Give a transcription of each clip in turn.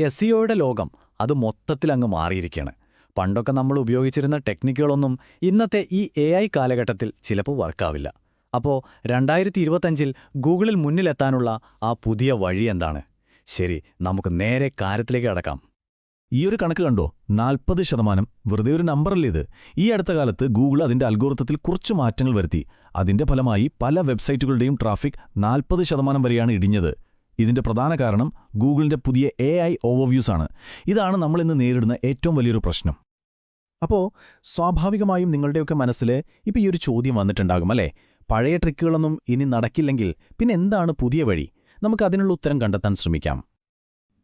S സിഒയുടെ ലോകം അത് മൊത്തത്തിലങ്ങ് മാറിയിരിക്കുകയാണ് പണ്ടൊക്കെ നമ്മൾ ഉപയോഗിച്ചിരുന്ന ടെക്നിക്കുകളൊന്നും ഇന്നത്തെ ഈ എ ഐ കാലഘട്ടത്തിൽ ചിലപ്പോൾ വർക്കാവില്ല. അപ്പോൾ രണ്ടായിരത്തി ഇരുപത്തഞ്ചിൽ ഗൂഗിളിൽ മുന്നിലെത്താനുള്ള ആ പുതിയ വഴി എന്താണ്? ശരി നമുക്ക് നേരെ കാര്യത്തിലേക്ക് കടക്കാം. ഈ ഒരു കണക്ക് കണ്ടോ? നാൽപ്പത് ശതമാനം. വെറുതെ ഒരു നമ്പറല്ലേ ഇത്? ഈ അടുത്ത കാലത്ത് ഗൂഗിൾ അതിന്റെ അൽഗോർത്തത്തിൽ കുറച്ച് മാറ്റങ്ങൾ വരുത്തി. അതിന്റെ ഫലമായി പല വെബ്സൈറ്റുകളുടെയും ട്രാഫിക് നാൽപ്പത് ശതമാനം വരെയാണ് ഇടിഞ്ഞത്. ഇതിന്റെ പ്രധാന കാരണം ഗൂഗിളിന്റെ പുതിയ എ ഐ ഓവർവ്യൂസ് ആണ്. ഇതാണ് നമ്മൾ ഇന്ന് നേരിടുന്ന ഏറ്റവും വലിയൊരു പ്രശ്നം. അപ്പോൾ സ്വാഭാവികമായും നിങ്ങളുടെയൊക്കെ മനസ്സിൽ ഇപ്പോൾ ഈ ഒരു ചോദ്യം വന്നിട്ടുണ്ടാകും അല്ലേ? പഴയ ട്രിക്കുകളൊന്നും ഇനി നടക്കില്ലെങ്കിൽ പിന്നെ എന്താണ് പുതിയ വഴി? നമുക്ക് അതിനുള്ള ഉത്തരം കണ്ടെത്താൻ ശ്രമിക്കാം.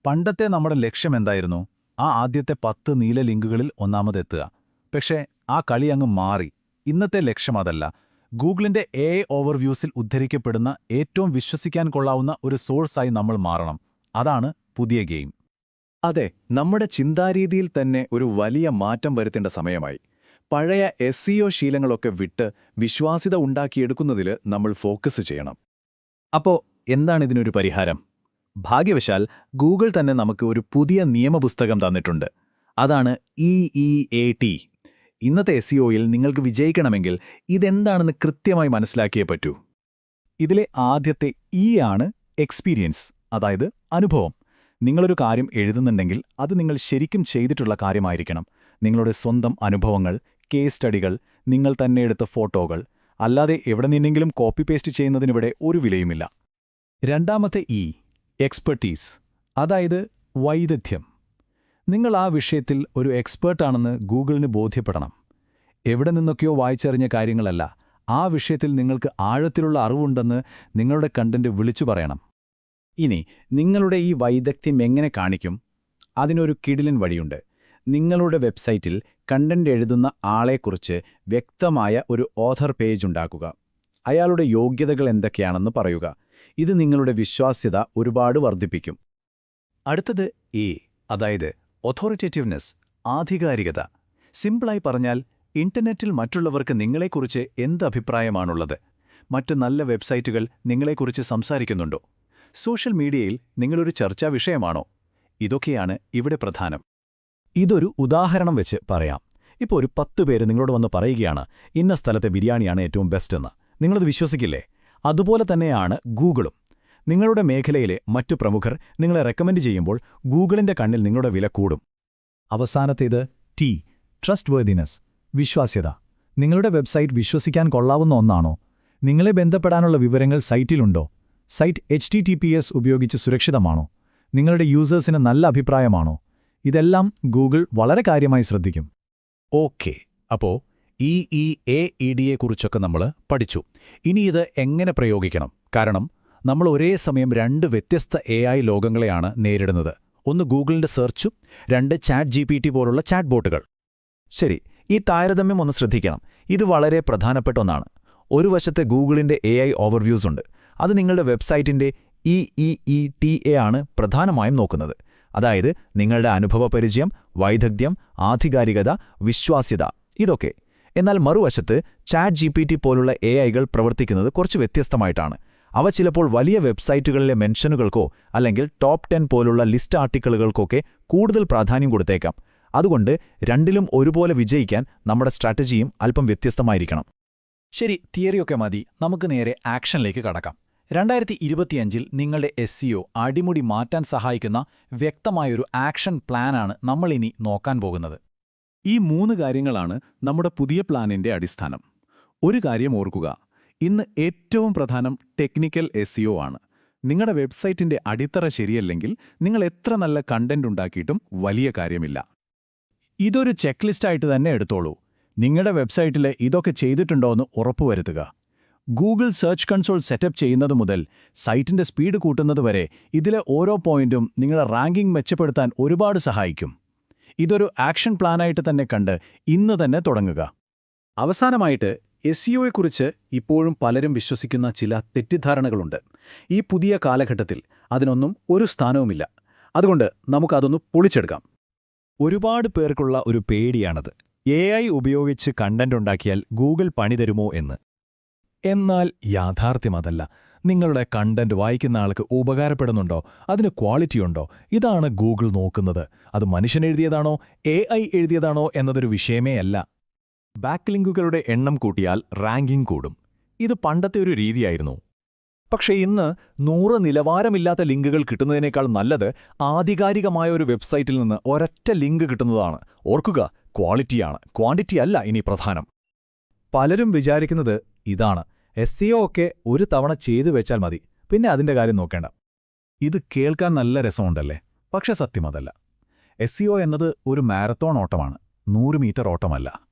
പണ്ടത്തെ നമ്മുടെ ലക്ഷ്യം എന്തായിരുന്നു? ആ ആദ്യത്തെ പത്ത് നീല ലിങ്കുകളിൽ ഒന്നാമതെത്തുക. പക്ഷേ ആ കളി അങ്ങ് മാറി. ഇന്നത്തെ ലക്ഷ്യം അതല്ല. ഗൂഗിളിന്റെ എ ഓവർവ്യൂസിൽ ഉദ്ധരിക്കപ്പെടുന്ന ഏറ്റവും വിശ്വസിക്കാൻ കൊള്ളാവുന്ന ഒരു സോഴ്സായി നമ്മൾ മാറണം. അതാണ് പുതിയ ഗെയിം. അതെ നമ്മുടെ ചിന്താരീതിയിൽ തന്നെ ഒരു വലിയ മാറ്റം വരുത്തേണ്ട സമയമായി. പഴയ എസ് ശീലങ്ങളൊക്കെ വിട്ട് വിശ്വാസ്യത ഉണ്ടാക്കിയെടുക്കുന്നതിൽ നമ്മൾ ഫോക്കസ് ചെയ്യണം. അപ്പോ എന്താണ് ഇതിനൊരു പരിഹാരം? ഭാഗ്യവശാൽ ഗൂഗിൾ തന്നെ നമുക്ക് ഒരു പുതിയ നിയമപുസ്തകം തന്നിട്ടുണ്ട്. അതാണ് ഇ ഇ എ ടി ഇന്നത്തെ എസ് സിഒയിൽ നിങ്ങൾക്ക് വിജയിക്കണമെങ്കിൽ ഇതെന്താണെന്ന് കൃത്യമായി മനസ്സിലാക്കിയേ പറ്റൂ. ഇതിലെ ആദ്യത്തെ ഇ ആണ് എക്സ്പീരിയൻസ് അതായത് അനുഭവം. നിങ്ങളൊരു കാര്യം എഴുതുന്നുണ്ടെങ്കിൽ അത് നിങ്ങൾ ശരിക്കും ചെയ്തിട്ടുള്ള കാര്യമായിരിക്കണം. നിങ്ങളുടെ സ്വന്തം അനുഭവങ്ങൾ കേസ് സ്റ്റഡികൾ നിങ്ങൾ തന്നെ എടുത്ത ഫോട്ടോകൾ അല്ലാതെ എവിടെ നിന്നെങ്കിലും കോപ്പി പേസ്റ്റ് ചെയ്യുന്നതിനിവിടെ ഒരു വിലയുമില്ല. രണ്ടാമത്തെ ഇ എക്സ്പെർട്ടീസ് അതായത് വൈദഗ്ധ്യം. നിങ്ങൾ ആ വിഷയത്തിൽ ഒരു എക്സ്പേർട്ടാണെന്ന് ഗൂഗിളിന് ബോധ്യപ്പെടണം. എവിടെ നിന്നൊക്കെയോ വായിച്ചറിഞ്ഞ കാര്യങ്ങളല്ല ആ വിഷയത്തിൽ നിങ്ങൾക്ക് ആഴത്തിലുള്ള അറിവുണ്ടെന്ന് നിങ്ങളുടെ കണ്ടന്റ് വിളിച്ചു പറയണം. ഇനി നിങ്ങളുടെ ഈ വൈദഗ്ധ്യം എങ്ങനെ കാണിക്കും? അതിനൊരു കിടിലൻ വഴിയുണ്ട്. നിങ്ങളുടെ വെബ്സൈറ്റിൽ കണ്ടന്റ് എഴുതുന്ന ആളെക്കുറിച്ച് വ്യക്തമായ ഒരു ഓഥർ പേജ് ഉണ്ടാക്കുക. അയാളുടെ യോഗ്യതകൾ എന്തൊക്കെയാണെന്ന് പറയുക. ഇത് നിങ്ങളുടെ വിശ്വാസ്യത ഒരുപാട് വർദ്ധിപ്പിക്കും. അടുത്തത് എ അതായത് ഒഥോറിറ്റേറ്റീവ്നെസ് ആധികാരികത. സിമ്പിളായി പറഞ്ഞാൽ ഇന്റർനെറ്റിൽ മറ്റുള്ളവർക്ക് നിങ്ങളെക്കുറിച്ച് എന്ത് അഭിപ്രായമാണുള്ളത്? മറ്റ് നല്ല വെബ്സൈറ്റുകൾ നിങ്ങളെക്കുറിച്ച് സംസാരിക്കുന്നുണ്ടോ? സോഷ്യൽ മീഡിയയിൽ നിങ്ങളൊരു ചർച്ചാ വിഷയമാണോ? ഇതൊക്കെയാണ് ഇവിടെ പ്രധാനം. ഇതൊരു ഉദാഹരണം വെച്ച് പറയാം. ഇപ്പോൾ ഒരു പത്ത് പേര് നിങ്ങളോട് വന്ന് പറയുകയാണ് ഇന്ന സ്ഥലത്തെ ബിരിയാണിയാണ് ഏറ്റവും ബെസ്റ്റ് എന്ന്. നിങ്ങളത് വിശ്വസിക്കില്ലേ? അതുപോലെ തന്നെയാണ് ഗൂഗിളും നിങ്ങളുടെ മേഖലയിലെ മറ്റു പ്രമുഖർ നിങ്ങളെ റെക്കമെൻഡ് ചെയ്യുമ്പോൾ ഗൂഗിളിന്റെ കണ്ണിൽ നിങ്ങളുടെ വില കൂടും. അവസാനത്തേത് ടി ട്രസ്റ്റ് വേർദിനെസ് വിശ്വാസ്യത. നിങ്ങളുടെ വെബ്സൈറ്റ് വിശ്വസിക്കാൻ കൊള്ളാവുന്ന ഒന്നാണോ? നിങ്ങളെ ബന്ധപ്പെടാനുള്ള വിവരങ്ങൾ സൈറ്റിലുണ്ടോ? സൈറ്റ് എച്ച് ഉപയോഗിച്ച് സുരക്ഷിതമാണോ? നിങ്ങളുടെ യൂസേഴ്സിന് നല്ല അഭിപ്രായമാണോ? ഇതെല്ലാം ഗൂഗിൾ വളരെ കാര്യമായി ശ്രദ്ധിക്കും. ഓക്കെ അപ്പോ ഇ ഇ എ ഇ ഡിയെക്കുറിച്ചൊക്കെ നമ്മൾ പഠിച്ചു. ഇനി ഇത് എങ്ങനെ പ്രയോഗിക്കണം? കാരണം നമ്മൾ ഒരേ സമയം രണ്ട് വ്യത്യസ്ത എ ലോകങ്ങളെയാണ് നേരിടുന്നത്. ഒന്ന് ഗൂഗിളിന്റെ സെർച്ചും രണ്ട് ചാറ്റ് ജി പി ടി പോലുള്ള ചാറ്റ് ബോട്ടുകൾ ശരി ഈ താരതമ്യം ഒന്ന് ശ്രദ്ധിക്കണം. ഇത് വളരെ പ്രധാനപ്പെട്ട ഒന്നാണ്. ഒരു വശത്തെ ഗൂഗിളിന്റെ എ ഐ ഓവർവ്യൂസ് ഉണ്ട്. അത് നിങ്ങളുടെ വെബ്സൈറ്റിന്റെ E E E T A ആണ് പ്രധാനമായും നോക്കുന്നത്. അതായത് നിങ്ങളുടെ അനുഭവ പരിചയം വൈദഗ്ധ്യം ആധികാരികത വിശ്വാസ്യത ഇതൊക്കെ. എന്നാൽ മറുവശത്ത് ചാറ്റ് ജി പോലുള്ള എ ഐകൾ പ്രവർത്തിക്കുന്നത് കുറച്ച് വ്യത്യസ്തമായിട്ടാണ്. അവ ചിലപ്പോൾ വലിയ വെബ്സൈറ്റുകളിലെ മെൻഷനുകൾക്കോ അല്ലെങ്കിൽ ടോപ്പ് ടെൻ പോലുള്ള ലിസ്റ്റ് ആർട്ടിക്കിളുകൾക്കൊക്കെ കൂടുതൽ പ്രാധാന്യം കൊടുത്തേക്കാം. അതുകൊണ്ട് രണ്ടിലും ഒരുപോലെ വിജയിക്കാൻ നമ്മുടെ സ്ട്രാറ്റജിയും അല്പം വ്യത്യസ്തമായിരിക്കണം. ശരി തിയറിയൊക്കെ മതി. നമുക്ക് നേരെ ആക്ഷനിലേക്ക് കടക്കാം. രണ്ടായിരത്തി ഇരുപത്തിയഞ്ചിൽ നിങ്ങളുടെ എസ് സിഒ അടിമുടി മാറ്റാൻ സഹായിക്കുന്ന വ്യക്തമായൊരു ആക്ഷൻ പ്ലാനാണ് നമ്മളിനി നോക്കാൻ പോകുന്നത്. ഈ മൂന്ന് കാര്യങ്ങളാണ് നമ്മുടെ പുതിയ പ്ലാനിന്റെ അടിസ്ഥാനം. ഒരു കാര്യം ഓർക്കുക. ഇന്ന് ഏറ്റവും പ്രധാനം ടെക്നിക്കൽ എസ് ആണ്. നിങ്ങളുടെ വെബ്സൈറ്റിന്റെ അടിത്തറ ശരിയല്ലെങ്കിൽ നിങ്ങൾ എത്ര നല്ല കണ്ടന്റ് ഉണ്ടാക്കിയിട്ടും വലിയ കാര്യമില്ല. ഇതൊരു ചെക്ക് ലിസ്റ്റായിട്ട് തന്നെ എടുത്തോളൂ. നിങ്ങളുടെ വെബ്സൈറ്റിൽ ഇതൊക്കെ ചെയ്തിട്ടുണ്ടോ ചെയ്തിട്ടുണ്ടോയെന്ന് ഉറപ്പുവരുത്തുക. ഗൂഗിൾ സെർച്ച് കൺസോൾ സെറ്റപ്പ് ചെയ്യുന്നത് മുതൽ സൈറ്റിന്റെ സ്പീഡ് കൂട്ടുന്നത് വരെ ഇതിലെ ഓരോ പോയിന്റും നിങ്ങളുടെ റാങ്കിംഗ് മെച്ചപ്പെടുത്താൻ ഒരുപാട് സഹായിക്കും. ഇതൊരു ആക്ഷൻ പ്ലാനായിട്ട് തന്നെ കണ്ട് ഇന്ന് തന്നെ തുടങ്ങുക. അവസാനമായിട്ട് എസ് കുറിച്ച് ഇപ്പോഴും പലരും വിശ്വസിക്കുന്ന ചില തെറ്റിദ്ധാരണകളുണ്ട്. ഈ പുതിയ കാലഘട്ടത്തിൽ അതിനൊന്നും ഒരു സ്ഥാനവുമില്ല. അതുകൊണ്ട് നമുക്കതൊന്ന് പൊളിച്ചെടുക്കാം. ഒരുപാട് പേർക്കുള്ള ഒരു പേടിയാണത്. എ ഐ ഉപയോഗിച്ച് കണ്ടന്റ് ഉണ്ടാക്കിയാൽ ഗൂഗിൾ പണിതരുമോ എന്ന്. എന്നാൽ യാഥാർത്ഥ്യം അതല്ല നിങ്ങളുടെ കണ്ടന്റ് വായിക്കുന്ന ആൾക്ക് ഉപകാരപ്പെടുന്നുണ്ടോ? അതിന് ക്വാളിറ്റിയുണ്ടോ ഇതാണ് ഗൂഗിൾ നോക്കുന്നത്. അത് മനുഷ്യനെഴുതിയതാണോ എ ഐ എഴുതിയതാണോ എന്നതൊരു വിഷയമേ അല്ല. ബാക്ക്ലിങ്കുകളുടെ എണ്ണം കൂട്ടിയാൽ റാങ്കിംഗ് കൂടും. ഇത് പണ്ടത്തെ ഒരു രീതിയായിരുന്നു. പക്ഷേ ഇന്ന് നൂറ് നിലവാരമില്ലാത്ത ലിങ്കുകൾ കിട്ടുന്നതിനേക്കാൾ നല്ലത് ആധികാരികമായ ഒരു വെബ്സൈറ്റിൽ നിന്ന് ഒരൊറ്റ ലിങ്ക് കിട്ടുന്നതാണ്. ഓർക്കുക ക്വാളിറ്റിയാണ്. ക്വാണ്ടിറ്റി അല്ല ഇനി പ്രധാനം. പലരും വിചാരിക്കുന്നത് ഇതാണ്. എസ് ഒക്കെ ഒരു തവണ ചെയ്തു വെച്ചാൽ മതി. പിന്നെ അതിന്റെ കാര്യം നോക്കേണ്ട. ഇത് കേൾക്കാൻ നല്ല രസമുണ്ടല്ലേ? പക്ഷെ സത്യം അതല്ല. എസ് എന്നത് ഒരു മാരത്തോൺ ഓട്ടമാണ്. നൂറ് മീറ്റർ ഓട്ടമല്ല.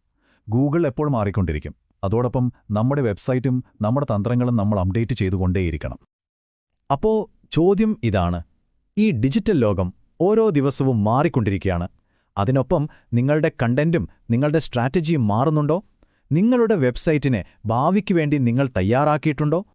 ഗൂഗിൾ എപ്പോൾ മാറിക്കൊണ്ടിരിക്കും. അതോടൊപ്പം നമ്മുടെ വെബ്സൈറ്റും നമ്മുടെ തന്ത്രങ്ങളും നമ്മൾ അപ്ഡേറ്റ് ചെയ്തുകൊണ്ടേയിരിക്കണം. അപ്പോ ചോദ്യം ഇതാണ്. ഈ ഡിജിറ്റൽ ലോകം ഓരോ ദിവസവും മാറിക്കൊണ്ടിരിക്കുകയാണ്. അതിനൊപ്പം നിങ്ങളുടെ കണ്ടന്റും നിങ്ങളുടെ സ്ട്രാറ്റജിയും മാറുന്നുണ്ടോ? നിങ്ങളുടെ വെബ്സൈറ്റിനെ ഭാവിക്ക് വേണ്ടി നിങ്ങൾ തയ്യാറാക്കിയിട്ടുണ്ടോ?